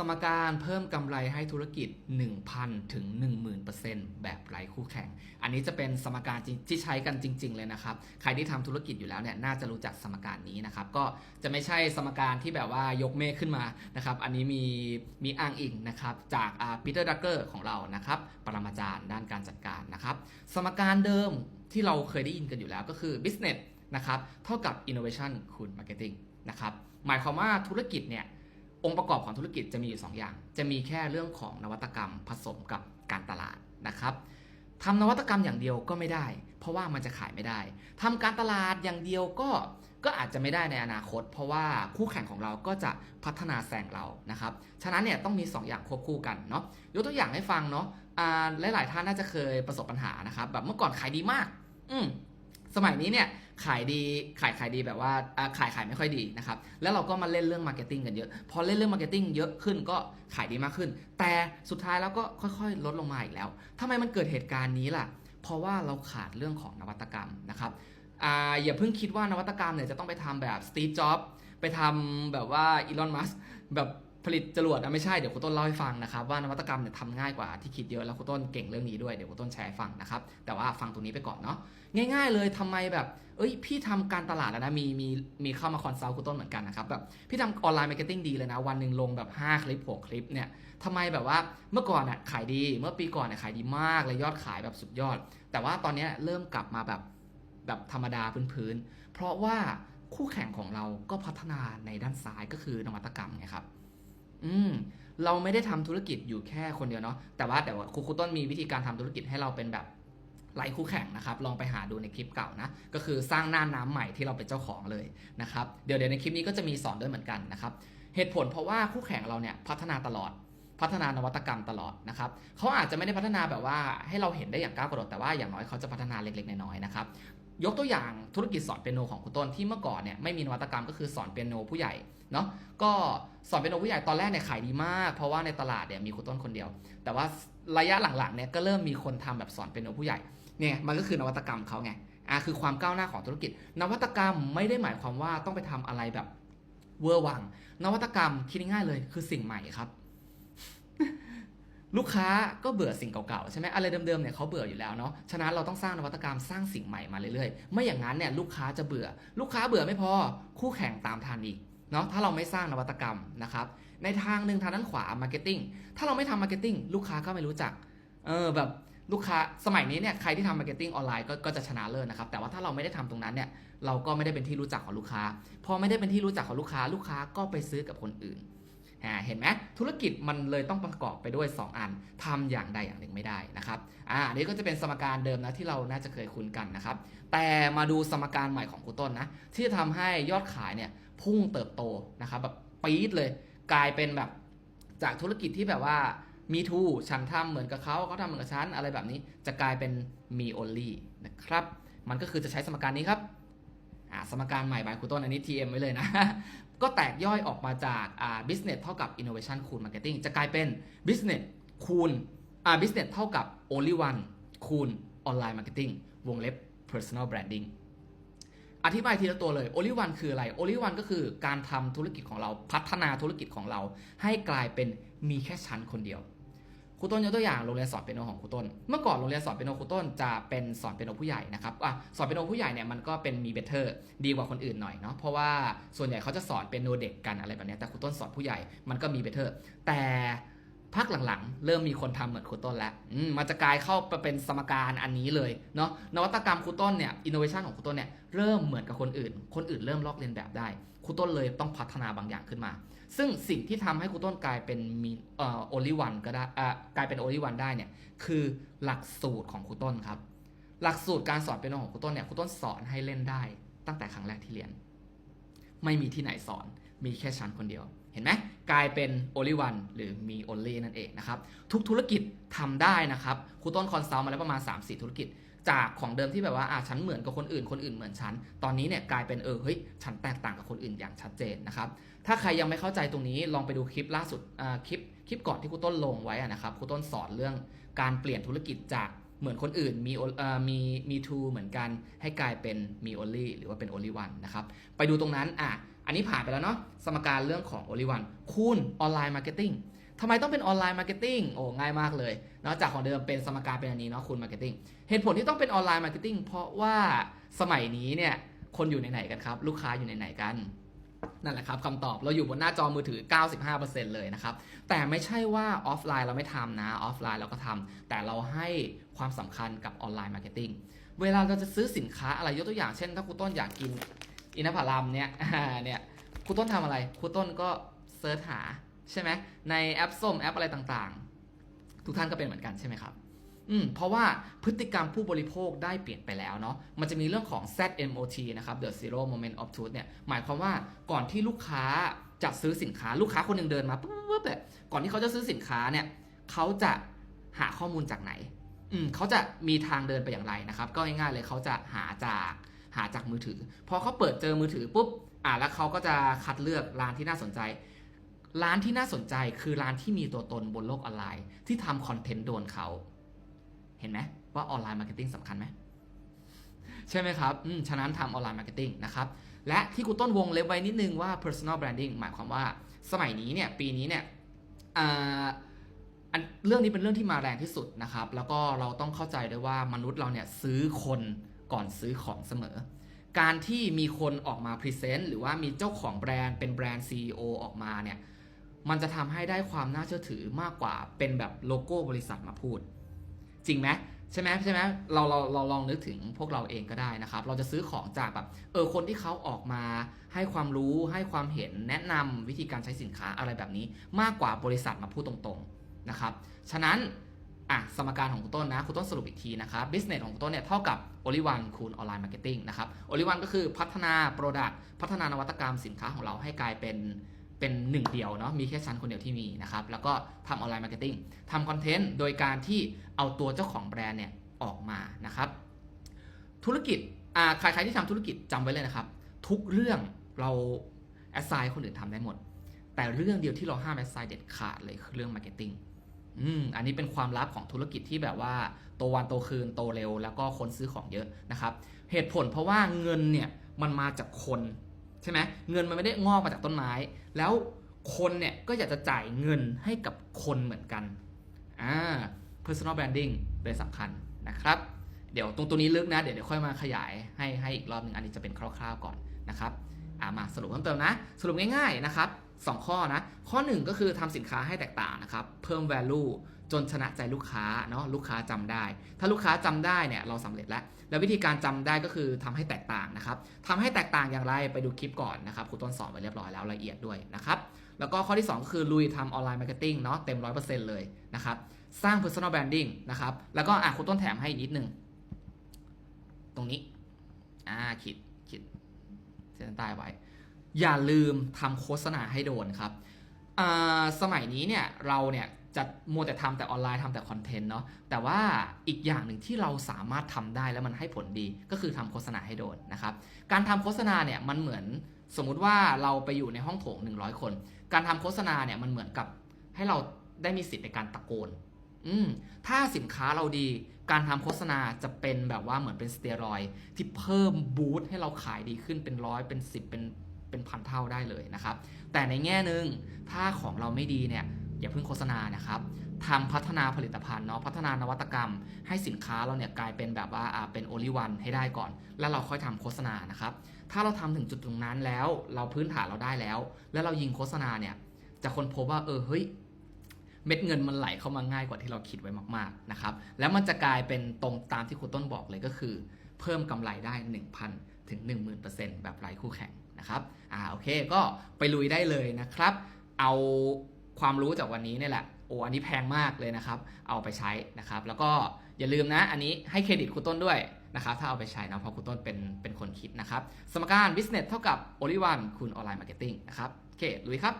สมการเพิ่มกำไรให้ธุรกิจ 1,000 ถึง 10,000%แบบไร้คู่แข่ง อันนี้จะเป็นสมการที่ใช้กันจริง ๆ เลยนะครับ ใครที่ทำธุรกิจอยู่แล้วเนี่ยน่าจะรู้จักสมการนี้นะครับ ก็จะไม่ใช่สมการที่แบบว่ายกเมฆขึ้นมานะครับ อันนี้มีมีอ้างอิงนะครับ จากปีเตอร์ดักเกอร์ของเรานะครับ ปรมาจารย์ด้านการจัดการนะครับ สมการเดิมที่เราเคยได้ยินกันอยู่แล้วก็คือ business นะครับ เท่ากับ innovation คูณ marketing นะครับ หมายความว่าธุรกิจเนี่ย องค์ประกอบของธุรกิจจะมีอยู่2อย่าง จะมีแค่เรื่องของนวัตกรรมผสมกับการตลาดนะครับทำนวัตกรรมอย่างเดียวก็ไม่ได้ เพราะว่ามันจะขายไม่ได้ทำการตลาดอย่างเดียวก็ก็อาจจะไม่ได้ในอนาคต เพราะว่าคู่แข่งของเราก็จะพัฒนาแซงเรานะครับฉะนั้นเนี่ยต้องมี 2 อย่างควบคู่กันเนาะยกตัวอย่างให้ฟังเนาะหลายๆท่านน่าจะเคยประสบปัญหานะครับแบบเมื่อก่อนขายดีมาก อืมสมัยนี้เนี่ย ขายดีขายขายดีแบบว่าขายขายไม่ค่อยดีนะครับแล้วเราก็มาเล่นเรื่องมาร์เก็ตติ้งกันเยอะ พอเล่นเรื่องมาร์เก็ตติ้งเยอะขึ้นก็ขายดีมากขึ้น แต่สุดท้ายแล้วก็ค่อยๆ ลดลงมาอีกแล้วทำไมมันเกิดเหตุการณ์นี้ล่ะ เพราะว่าเราขาดเรื่องของนวัตกรรมนะครับอ่าอย่าเพิ่งคิดว่านวัตกรรมเนี่ยจะต้องไปทำแบบสตีฟจ็อบไปทำแบบว่าอีลอนมัสแบบ ผลิตจรวดไม่ใช่เดี๋ยวคุณต้นเล่าให้ฟังนะครับว่านวัตกรรมเนี่ยทำง่ายกว่าที่คิดเยอะแล้วคุณต้นเก่งเรื่องนี้ด้วยเดี๋ยวคุณต้นแชร์ฟังนะครับแต่ว่าฟังตรงนี้ไปก่อนเนาะง่าย ๆ เลยทำไมแบบ เอ้ย พี่ทำการตลาดแล้วนะมีมีมีเข้ามาคอนซัลท์คุณต้นเหมือนกันนะครับแบบพี่ทำออนไลน์มาร์เก็ตติ้งดีเลยนะ วันหนึ่งลงแบบ 5 คลิป6คลิปเนี่ยทำไมแบบว่าเมื่อก่อนน่ะขายดีเมื่อปีก่อนน่ะขายดีมากเลยยอดขายแบบสุดยอด แต่ว่าตอนนี้เริ่มกลับมาแบบแบบธรรมดาพื้นๆเพราะว่าคู่แข่งของเราก็พัฒนาในด้านซ้ายก็คือนวัตกรรมไงครับ อืมเราไม่ได้ทำธุรกิจอยู่แค่คนเดียวเนาะแต่ว่าแต่ว่าครูครูต้นมีวิธีการทำธุรกิจให้เราเป็นแบบไร้คู่แข่งนะครับ ลองไปหาดูในคลิปเก่านะ ก็คือสร้างหน้าน้ำใหม่ที่เราเป็นเจ้าของเลยนะครับ เดี๋ยวเดี๋ยวในคลิปนี้ก็จะมีสอนด้วยเหมือนกันนะครับ เหตุผลเพราะว่าคู่แข่งเราเนี่ยพัฒนาตลอด พัฒนานวัตกรรมตลอดนะครับ เขาอาจจะไม่ได้พัฒนาแบบว่าให้เราเห็นได้อย่างก้าวกระโดด แต่ว่าอย่างน้อยเขาจะพัฒนาเล็กๆ น้อยๆ นะครับ ยกตัวอย่างธุรกิจสอนเปียโนของคุณต้นที่เมื่อก่อนเนี่ยไม่มีนวัตกรรมก็คือสอนเปียโนผู้ใหญ่เนาะก็สอนเปียโนผู้ใหญ่ตอนแรกเนี่ยขายดีมาก เพราะว่าในตลาดเนี่ยมีคุณต้นคนเดียว แต่ว่าระยะหลังๆเนี่ยก็เริ่มมีคนทำแบบสอนเปียโนผู้ใหญ่เนี่ยมันก็คือนวัตกรรมเขาไงอ่าคือความก้าวหน้าของธุรกิจ นวัตกรรมไม่ได้หมายความว่าต้องไปทำอะไรแบบเวอร์วัง นวัตกรรมคิดง่ายเลยคือสิ่งใหม่ครับ ลูกค้าก็เบื่อสิ่งเก่าๆใช่ไหมอะไรเดิมๆเนี่ยเขาเบื่ออยู่แล้วเนาะฉะนั้นเราต้องสร้างนวัตกรรมสร้างสิ่งใหม่มาเรื่อยๆ ไม่อย่างนั้นเนี่ยลูกค้าจะเบื่อ ลูกค้าเบื่อไม่พอคู่แข่งตามทันอีกเนาะถ้าเราไม่สร้างนวัตกรรมนะครับในทางหนึ่งทางด้านขวามาร์เก็ตติ้งถ้าเราไม่ทำมาร์เก็ตติ้งลูกค้าก็ไม่รู้จักเออแบบลูกค้าสมัยนี้เนี่ยใครที่ทำมาร์เก็ตติ้งออนไลน์ก็จะชนะเลิศนะครับแต่ว่าถ้าเราไม่ได้ทำตรงนั้นเนี่ยเราก็ไม่ได้เป็นที่รู้จักของลูกค้า พอไม่ได้เป็นที่รู้จักของลูกค้า ลูกค้าก็ไปซื้อกับคนอื่น เห็นไหมธุรกิจมันเลยต้องประกอบไปด้วย 2 อันทำอย่างใดอย่างหนึ่งไม่ได้นะครับอ่าอันนี้ก็จะเป็นสมการเดิมนะที่เราน่าจะเคยคุ้นกันนะครับ แต่มาดูสมการใหม่ของครูต้นนะที่จะทำให้ยอดขายเนี่ยพุ่งเติบโตนะครับแบบปี๊ดเลยกลายเป็นแบบจากธุรกิจที่แบบว่ามีทูฉันทำเหมือนกับเขาเขาทำเหมือนกับฉันอะไรแบบนี้จะกลายเป็นมี only นะครับ มันก็คือจะใช้สมการนี้ครับ สมการใหม่บายครูต้นอันนี้ TM ไว้เลยนะ ก็แตกย่อยออกมาจาก business เท่ากับ innovation คูณ marketing จะกลายเป็น business คูณ business เท่ากับ only one คูณ online marketing วงเล็บ personal branding อธิบายทีละตัวเลย only one คืออะไร only one ก็คือการทำธุรกิจของเราพัฒนาธุรกิจของเรา ให้กลายเป็นมีแค่ชั้นคนเดียว ครูต้นยกตัวอย่างโรงเรียนสอนเปียโนของครูต้น เมื่อก่อนโรงเรียนสอนเปียโนครูต้นจะเป็นสอนเปียโนผู้ใหญ่นะครับอะสอนเปียโนผู้ใหญ่เนี่ยมันก็เป็นมีเบเตอร์ดีกว่าคนอื่นหน่อยเนาะเพราะว่าส่วนใหญ่เขาจะสอนเปียโนเด็กกันอะไรแบบนี้แต่ครูต้นสอนผู้ใหญ่มันก็มีเบเตอร์แต่ พักหลังๆ เริ่มมีคนทำเหมือนครูต้นแล้วมันจะกลายเข้าไปเป็นสมการอันนี้เลยเนาะนวัตกรรมครูต้นเนี่ยอินโนเวชันของครูต้นเนี่ยเริ่มเหมือนกับคนอื่น คนอื่นเริ่มลอกเลียนแบบได้ครูต้นเลยต้องพัฒนาบางอย่างขึ้นมา ซึ่งสิ่งที่ทำให้ครูต้นกลายเป็นมีเอ่อโอลิวันก็ได้อ่ากลายเป็นโอลิวันได้เนี่ยคือหลักสูตรของครูต้นครับ หลักสูตรการสอนเปียโนของครูต้นเนี่ยครูต้นสอนให้เล่นได้ ตั้งแต่ครั้งแรกที่เรียน ไม่มีที่ไหนสอนมีแค่ชั้นคนเดียว เห็นไหมกลายเป็นโอลิวันหรือมีโอลี่นั่นเองนะครับ ทุกธุรกิจทำได้นะครับครูต้นคอนซัลท์มาแล้วประมาณ 3-4 ธุรกิจ จากของเดิมที่แบบว่าอ่าฉันเหมือนกับคนอื่น คนอื่นเหมือนฉัน ตอนนี้เนี่ยกลายเป็นเออเฮ้ยฉันแตกต่างกับคนอื่นอย่างชัดเจนนะครับ ถ้าใครยังไม่เข้าใจตรงนี้ลองไปดูคลิปล่าสุดอ่าคลิปคลิปก่อนที่ครูต้นลงไว้นะครับครูต้นสอนเรื่องการเปลี่ยนธุรกิจจากเหมือนคนอื่นมีมีมีทูเหมือนกันให้กลายเป็นมี only หรือว่าเป็น only one นะครับไปดูตรงนั้นอะอันนี้ผ่านไปแล้วเนาะสมการเรื่องของ o อลิวันคูณออนไลน์มาร์เก็ตติ้งทำไมต้องเป็นออนไลน์มาร์เก็ตติ้งโอ้ง่ายมากเลยเนอกจากของเดิมเป็นสมการเป็นอันนี้เนาะคูณมาร์เก็ตติ้งเหตุผลที่ต้องเป็นออนไลน์มาร์เก็ตติ้งเพราะว่าสมัยนี้เนี่ยคนอยู่ไหนๆกันครับ ลูกค้าอยู่ไหนๆกันนั่นแหละครับคำตอบเราอยู่บนหน้าจอมือถือ 95%เลยนะครับ แต่ไม่ใช่ว่าออฟไลน์เราไม่ทำนะ ออฟไลน์เราก็ทำ แต่เราให้ความสำคัญกับออนไลน์มาร์เก็ตติ้ง เวลาเราจะซื้อสินค้าอะไรยกตัวอย่างเช่น ถ้าครูต้นอยากกิน อินทผลัมเนี่ยเนี่ยครูต้นทำอะไรครูต้นก็เซิร์ชหาใช่ไหมในแอปส้มแอปอะไรต่างๆ ทุกท่านก็เป็นเหมือนกันใช่ไหมครับอืมเพราะว่าพฤติกรรมผู้บริโภคได้เปลี่ยนไปแล้วเนาะมันจะมีเรื่องของ ZMOT นะครับ The Zero Moment of Truth เนี่ยหมายความว่าก่อนที่ลูกค้าจะซื้อสินค้าลูกค้าคนหนึ่งเดินมาปุ๊บปุ๊บแบบก่อนที่เขาจะซื้อสินค้าเนี่ยเขาจะหาข้อมูลจากไหนอืมเขาจะมีทางเดินไปอย่างไรนะครับ ก็ง่ายๆเลยเขาจะหาจาก หาจากมือถือ พอเขาเปิดเจอมือถือปุ๊บอ่าแล้วเขาก็จะคัดเลือกร้านที่น่าสนใจ ร้านที่น่าสนใจคือร้านที่มีตัวตนบนโลกออนไลน์ ที่ทำคอนเทนต์โดนเขาเห็นไหมว่าออนไลน์มาร์เก็ตติ้งสำคัญไหมใช่ไหมครับอืมฉะนั้นทำออนไลน์มาร์เก็ตติ้งนะครับ และที่กูต้นวงเล็บไว้นิดนึงว่า personal branding หมายความว่าสมัยนี้เนี่ยปีนี้เนี่ยอ่าเรื่องนี้เป็นเรื่องที่มาแรงที่สุดนะครับ แล้วก็เราต้องเข้าใจด้วยว่ามนุษย์เราเนี่ยซื้อคน ก่อนซื้อของเสมอ การที่มีคนออกมาพรีเซนต์หรือว่ามีเจ้าของแบรนด์เป็นแบรนด์ CEO ออกมาเนี่ยมันจะทำให้ได้ความน่าเชื่อถือมากกว่าเป็นแบบโลโก้บริษัทมาพูด จริงไหมใช่ไหมใช่ไหมเราเราเราลองนึกถึงพวกเราเองก็ได้นะครับ เราจะซื้อของจากแบบเออคนที่เขาออกมาให้ความรู้ให้ความเห็นแนะนำวิธีการใช้สินค้าอะไรแบบนี้ มากกว่าบริษัทมาพูดตรงๆนะครับ ฉะนั้น อะสมการของคุณต้นนะคุณต้นสรุปอีกทีนะครับ business ของคุณต้นเนี่ยเท่ากับ only one คูณ online marketing นะครับ only one ก็คือพัฒนา product พัฒนานวัตกรรมสินค้าของเราให้กลายเป็นเป็นหนึ่งเดียวเนาะมีแค่ชั้นคนเดียวที่มีนะครับ แล้วก็ทำออนไลน์มาร์เก็ตติ้งทำคอนเทนต์โดยการที่เอาตัวเจ้าของแบรนด์เนี่ยออกมานะครับ ธุรกิจอ่าใครๆที่ทำธุรกิจจำไว้เลยนะครับ ทุกเรื่องเราแอสไซน์คนอื่นทำได้หมด แต่เรื่องเดียวที่เราห้ามแอสไซน์เด็ดขาดเลยคือเรื่องมาร์เก็ตติ้ง อืมอันนี้เป็นความลับของธุรกิจที่แบบว่าโตวันโตคืนโตเร็ว แล้วก็คนซื้อของเยอะนะครับ เหตุผลเพราะว่าเงินเนี่ยมันมาจากคนใช่ไหมเงินมันไม่ได้งอกมาจากต้นไม้ แล้วคนเนี่ยก็อยากจะจ่ายเงินให้กับคนเหมือนกันอ่า personal branding เป็นสำคัญนะครับ เดี๋ยวตรงตัวนี้ลึกนะ เดี๋ยวเดี๋ยวค่อยมาขยายให้ให้อีกรอบหนึ่งอันนี้จะเป็นคร่าวๆก่อนนะครับอ่ามาสรุปเพิ่มเติมนะ สรุปง่ายๆนะครับ สองข้อนะ ข้อหนึ่งก็คือทำสินค้าให้แตกต่างนะครับ เพิ่ม value จนชนะใจลูกค้าเนาะลูกค้าจำได้ ถ้าลูกค้าจำได้เนี่ยเราสำเร็จแล้ว แล้ววิธีการจำได้ก็คือทำให้แตกต่างนะครับทำให้แตกต่างอย่างไรไปดูคลิปก่อนนะครับครูต้นสอนไว้เรียบร้อยแล้วละเอียดด้วยนะครับ แล้วก็ข้อที่ 2 ก็คือลุยทำออนไลน์มาร์เก็ตติ้งเนาะเต็ม 100%เลยนะครับ สร้าง personal branding นะครับ แล้วก็อะครูต้นแถมให้อีกนิดนึง ตรงนี้ อ่าขีดขีดเส้นใต้ไว้ อย่าลืมทำโฆษณาให้โดนครับ สมัยนี้เนี่ยเราเนี่ยจะมัวแต่ทำแต่ออนไลน์ทำแต่คอนเทนต์เนาะ แต่ว่าอีกอย่างหนึ่งที่เราสามารถทำได้แล้วมันให้ผลดีก็คือทำโฆษณาให้โดนนะครับ การทำโฆษณาเนี่ยมันเหมือนสมมุติว่าเราไปอยู่ในห้องโถง 100 คน การทำโฆษณาเนี่ยมันเหมือนกับให้เราได้มีสิทธิ์ในการตะโกน อืมถ้าสินค้าเราดี การทำโฆษณาจะเป็นแบบว่าเหมือนเป็นสเตียรอยที่เพิ่มบูสต์ให้เราขายดีขึ้นเป็นร้อยเป็นสิบเป็น เป็นพันเท่าได้เลยนะครับ แต่ในแง่หนึ่งถ้าของเราไม่ดีเนี่ยอย่าเพิ่งโฆษณานะครับทำพัฒนาผลิตภัณฑ์เนาะพัฒนานวัตกรรม ให้สินค้าเราเนี่ยกลายเป็นแบบว่าเป็น only one ให้ได้ก่อน แล้วเราค่อยทำโฆษณานะครับถ้าเราทำถึงจุดตรงนั้นแล้ว เราพื้นฐานเราได้แล้ว แล้วเรายิงโฆษณาเนี่ยจะคนพบว่าเออเฮ้ยเม็ดเงินมันไหลเข้ามาง่ายกว่าที่เราคิดไว้มากๆนะครับแล้วมันจะกลายเป็นตรงตามที่ครูต้นบอกเลยก็คือ เพิ่มกำไรได้ 1,000 ถึง 10,000%แบบไร้คู่แข่ง นะครับอ่าโอเคก็ไปลุยได้เลยนะครับ เอาความรู้จากวันนี้เนี่ยแหละโอ้อันนี้แพงมากเลยนะครับ เอาไปใช้นะครับ แล้วก็อย่าลืมนะ อันนี้ให้เครดิตครูต้นด้วยนะครับ ถ้าเอาไปใช้นะเพราะครูต้นเป็นเป็นคนคิดนะครับ สมการ business เท่ากับ only one คูณ online marketing นะครับโอเคลุยครับ